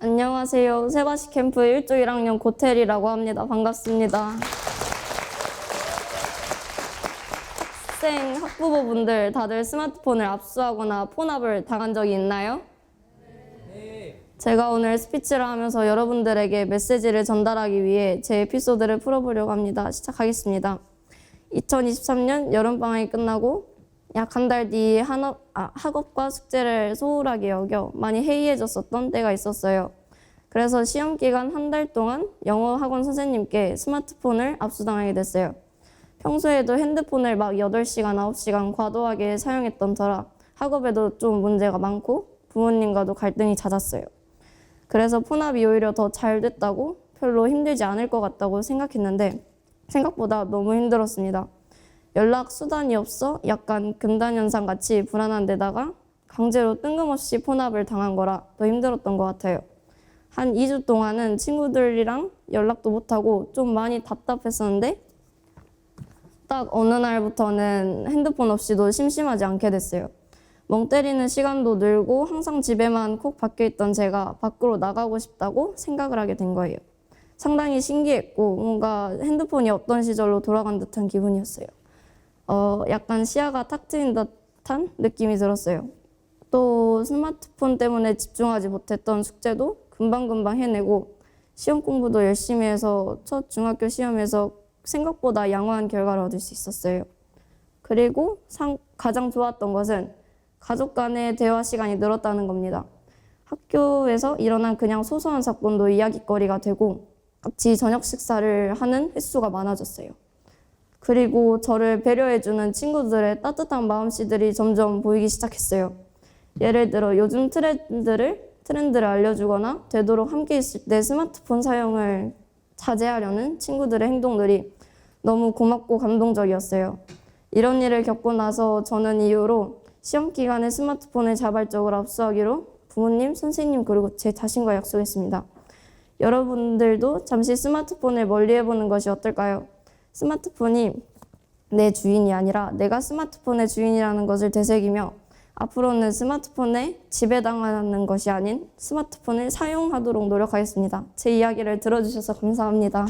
안녕하세요. 세바시 캠프 1조 1학년 고텔이라고 합니다. 반갑습니다. 학생 학부모분들 다들 스마트폰을 압수하거나 폰압을 당한 적이 있나요? 제가 오늘 스피치를 하면서 여러분들에게 메시지를 전달하기 위해 제 에피소드를 풀어보려고 합니다. 시작하겠습니다. 2023년 여름방학이 끝나고 약 한 달 뒤 한업, 아, 학업과 숙제를 소홀하게 여겨 많이 해이해졌었던 때가 있었어요. 그래서 시험 기간 한 달 동안 영어 학원 선생님께 스마트폰을 압수당하게 됐어요. 평소에도 핸드폰을 막 8시간, 9시간 과도하게 사용했던 터라 학업에도 좀 문제가 많고 부모님과도 갈등이 잦았어요. 그래서 폰압이 오히려 더 잘 됐다고 별로 힘들지 않을 것 같다고 생각했는데 생각보다 너무 힘들었습니다. 연락 수단이 없어 약간 금단 현상 같이 불안한 데다가 강제로 뜬금없이 폰압을 당한 거라 더 힘들었던 것 같아요. 한 2주 동안은 친구들이랑 연락도 못하고 좀 많이 답답했었는데 딱 어느 날부터는 핸드폰 없이도 심심하지 않게 됐어요. 멍 때리는 시간도 늘고 항상 집에만 콕 박혀 있던 제가 밖으로 나가고 싶다고 생각을 하게 된 거예요. 상당히 신기했고 뭔가 핸드폰이 없던 시절로 돌아간 듯한 기분이었어요. 어, 약간 시야가 탁 트인 듯한 느낌이 들었어요. 또 스마트폰 때문에 집중하지 못했던 숙제도 금방금방 해내고 시험 공부도 열심히 해서 첫 중학교 시험에서 생각보다 양호한 결과를 얻을 수 있었어요. 그리고 상, 가장 좋았던 것은 가족 간의 대화 시간이 늘었다는 겁니다. 학교에서 일어난 그냥 소소한 사건도 이야기거리가 되고 같이 저녁 식사를 하는 횟수가 많아졌어요. 그리고 저를 배려해주는 친구들의 따뜻한 마음씨들이 점점 보이기 시작했어요. 예를 들어 요즘 트렌드를 트렌드를 알려주거나 되도록 함께 있을 때 스마트폰 사용을 자제하려는 친구들의 행동들이 너무 고맙고 감동적이었어요. 이런 일을 겪고 나서 저는 이후로 시험 기간에 스마트폰을 자발적으로 압수하기로 부모님, 선생님 그리고 제 자신과 약속했습니다. 여러분들도 잠시 스마트폰을 멀리 해보는 것이 어떨까요? 스마트폰이 내 주인이 아니라 내가 스마트폰의 주인이라는 것을 되새기며 앞으로는 스마트폰에 지배당하는 것이 아닌 스마트폰을 사용하도록 노력하겠습니다. 제 이야기를 들어주셔서 감사합니다.